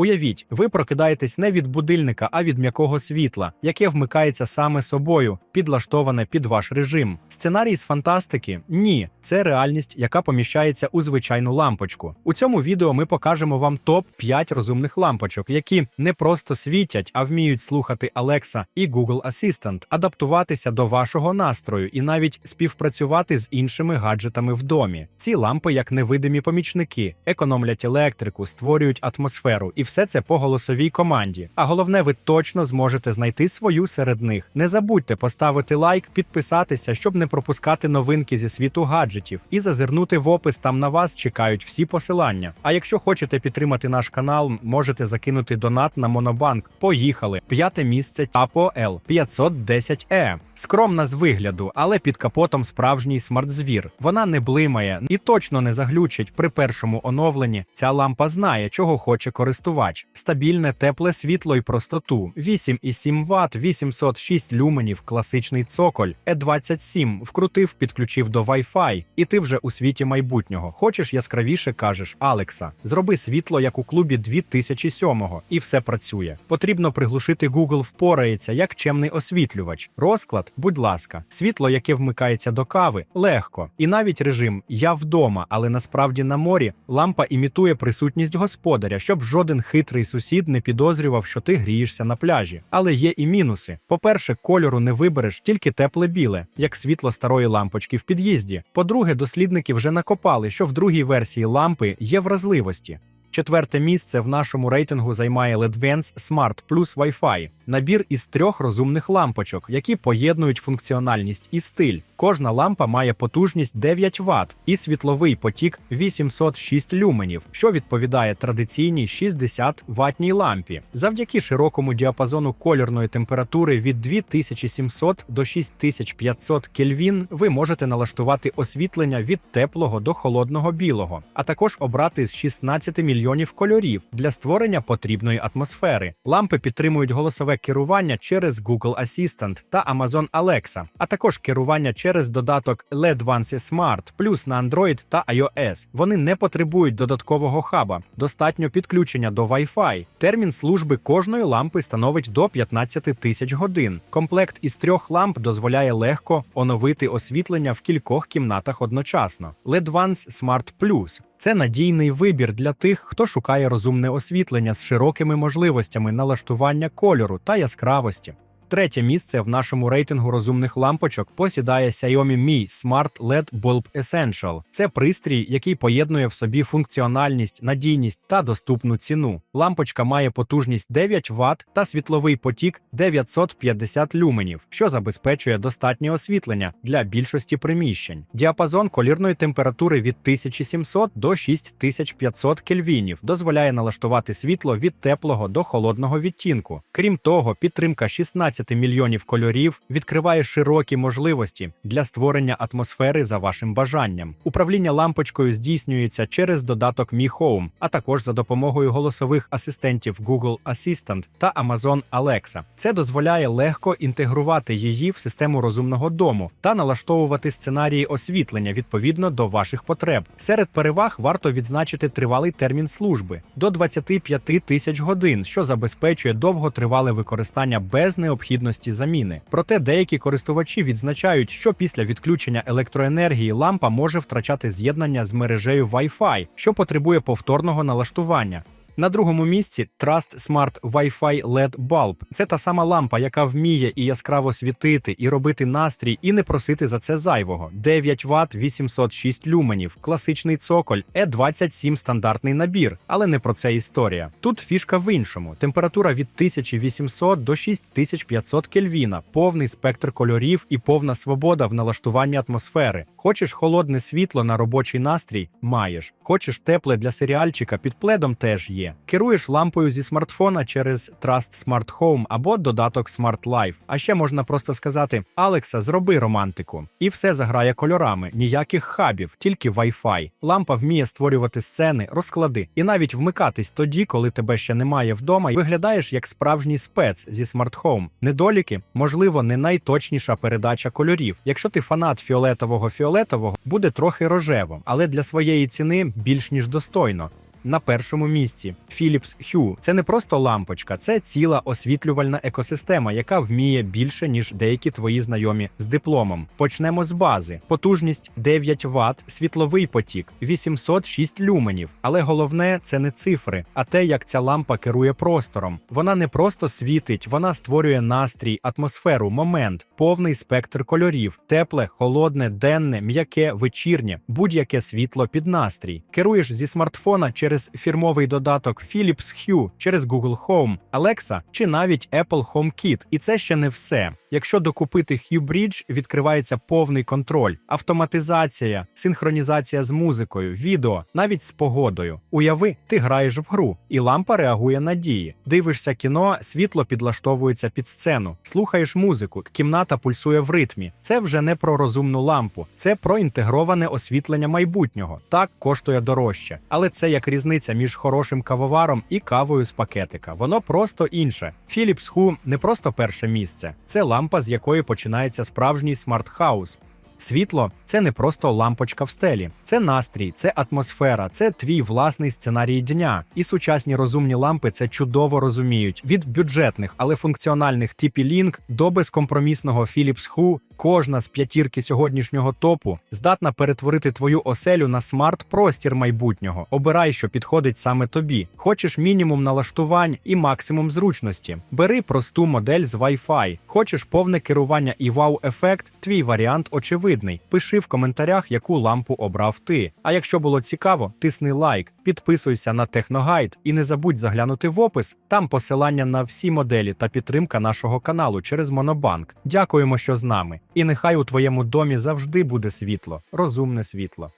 Уявіть, ви прокидаєтесь не від будильника, а від м'якого світла, яке вмикається саме собою, підлаштоване під ваш режим. Сценарій з фантастики? Ні, це реальність, яка поміщається у звичайну лампочку. У цьому відео ми покажемо вам топ 5 розумних лампочок, які не просто світять, а вміють слухати Alexa і Google Assistant, адаптуватися до вашого настрою і навіть співпрацювати з іншими гаджетами в домі. Ці лампи, як невидимі помічники, економлять електрику, створюють атмосферу, і все це по голосовій команді. А головне, ви точно зможете знайти свою серед них. Не забудьте поставити лайк, підписатися, щоб не пропускати новинки зі світу гаджетів, і зазирнути в опис. Там на вас чекають всі посилання. А якщо хочете підтримати наш канал, можете закинути донат на Монобанк. Поїхали. П'яте місце Tapo L 510E. Скромна з вигляду, але під капотом справжній смарт-звір. Вона не блимає і точно не заглючить при першому оновленні. Ця лампа знає, чого хоче користувач. Стабільне тепле світло і простоту. 8,7 Вт, 806 люменів, класичний цоколь, E27 вкрутив, підключив до Wi-Fi, і ти вже у світі майбутнього. Хочеш яскравіше, кажеш Алекса. Зроби світло, як у клубі 2007-го, і все працює. Потрібно приглушити Google впорається як чемний освітлювач. Розклад, будь ласка, світло, яке вмикається до кави, легко. І навіть режим Я вдома, але насправді на морі лампа імітує присутність господаря, щоб жоден хитрий сусід не підозрював, що ти грієшся на пляжі. Але є і мінуси. По-перше, кольору не вибереш тільки тепле біле, як світло старої лампочки в під'їзді. По-друге, дослідники вже накопали, що в другій версії лампи є вразливості. Четверте місце в нашому рейтингу займає LEDVANCE Smart Plus Wi-Fi – набір із трьох розумних лампочок, які поєднують функціональність і стиль. Кожна лампа має потужність 9 Вт і світловий потік 806 люменів, що відповідає традиційній 60 ватній лампі. Завдяки широкому діапазону кольорної температури від 2700 до 6500 кельвін ви можете налаштувати освітлення від теплого до холодного білого, а також обрати з 16 мільйонів кольорів для створення потрібної атмосфери. Лампи підтримують голосове керування через Google Assistant та Amazon Alexa, а також керування через додаток LEDVANCE Smart плюс на Android та iOS. Вони не потребують додаткового хаба, достатньо підключення до Wi-Fi. Термін служби кожної лампи становить до 15 тисяч годин. Комплект із трьох ламп дозволяє легко оновити освітлення в кількох кімнатах одночасно. LEDVANCE Smart Plus це надійний вибір для тих, хто шукає розумне освітлення з широкими можливостями налаштування кольору та яскравості. Третє місце в нашому рейтингу розумних лампочок посідає Xiaomi Mi Smart LED Bulb Essential. Це пристрій, який поєднує в собі функціональність, надійність та доступну ціну. Лампочка має потужність 9 Вт та світловий потік 950 люменів, що забезпечує достатнє освітлення для більшості приміщень. Діапазон колірної температури від 1700 до 6500 кельвінів дозволяє налаштувати світло від теплого до холодного відтінку. Крім того, підтримка 16 мільйонів кольорів відкриває широкі можливості для створення атмосфери за вашим бажанням. Управління лампочкою здійснюється через додаток Mi Home, а також за допомогою голосових асистентів Google Assistant та Amazon Alexa. Це дозволяє легко інтегрувати її в систему розумного дому та налаштовувати сценарії освітлення відповідно до ваших потреб. Серед переваг варто відзначити тривалий термін служби до 25 тисяч годин, що забезпечує довготривале використання без необхідності заміни. Проте деякі користувачі відзначають, що після відключення електроенергії лампа може втрачати з'єднання з мережею Wi-Fi, що потребує повторного налаштування. На другому місці Trust Smart Wi-Fi LED Bulb. Це та сама лампа, яка вміє і яскраво світити, і робити настрій, і не просити за це зайвого. 9 Вт 806 люменів, класичний цоколь, E27 стандартний набір, але не про це історія. Тут фішка в іншому: температура від 1800 до 6500 кельвіна, повний спектр кольорів і повна свобода в налаштуванні атмосфери. Хочеш холодне світло на робочий настрій? Маєш. Хочеш тепле для серіальчика під пледом теж є. Керуєш лампою зі смартфона через Trust Smart Home або додаток Smart Life. А ще можна просто сказати: Алекса, зроби романтику. І все заграє кольорами, ніяких хабів, тільки Wi-Fi. Лампа вміє створювати сцени, розклади і навіть вмикатись тоді, коли тебе ще немає вдома, і виглядаєш як справжній спец зі Smart Home. Недоліки, можливо, не найточніша передача кольорів. Якщо ти фанат фіолетового фіолетового, буде трохи рожево, але для своєї ціни більш ніж достойно. На першому місці Philips Hue. Це не просто лампочка, це ціла освітлювальна екосистема, яка вміє більше ніж деякі твої знайомі з дипломом. Почнемо з бази. Потужність 9 Вт, світловий потік 806 люменів. Але головне це не цифри, а те, як ця лампа керує простором. Вона не просто світить, вона створює настрій, атмосферу, момент, повний спектр кольорів: тепле, холодне, денне, м'яке, вечірнє, будь-яке світло під настрій. Керуєш зі смартфона через фірмовий додаток Philips Hue, через Google Home, Alexa чи навіть Apple HomeKit. І це ще не все. Якщо докупити Hue Bridge, відкривається повний контроль, автоматизація, синхронізація з музикою, відео, навіть з погодою. Уяви, ти граєш в гру, і лампа реагує на дії. Дивишся кіно, світло підлаштовується під сцену, слухаєш музику, кімната пульсує в ритмі. Це вже не про розумну лампу, це про інтегроване освітлення майбутнього. Так коштує дорожче, але це як різниця між хорошим кавоваром і кавою з пакетика. Воно просто інше. Philips Hue не просто перше місце, це лампа, з якої починається справжній смарт-хаус. Світло це не просто лампочка в стелі, це настрій, це атмосфера, це твій власний сценарій дня. І сучасні розумні лампи це чудово розуміють. Від бюджетних, але функціональних TP-Link до безкомпромісного Philips Hue кожна з п'ятірки сьогоднішнього топу здатна перетворити твою оселю на смарт-простір майбутнього. Обирай, що підходить саме тобі. Хочеш мінімум налаштувань і максимум зручності. Бери просту модель з Wi-Fi. Хочеш повне керування і вау-ефект, твій варіант очевидний. Пиши в коментарях, яку лампу обрав ти. А якщо було цікаво, тисни лайк, підписуйся на Техногайд і не забудь заглянути в опис. Там посилання на всі моделі та підтримка нашого каналу через Монобанк. Дякуємо, що з нами. І нехай у твоєму домі завжди буде світло, розумне світло.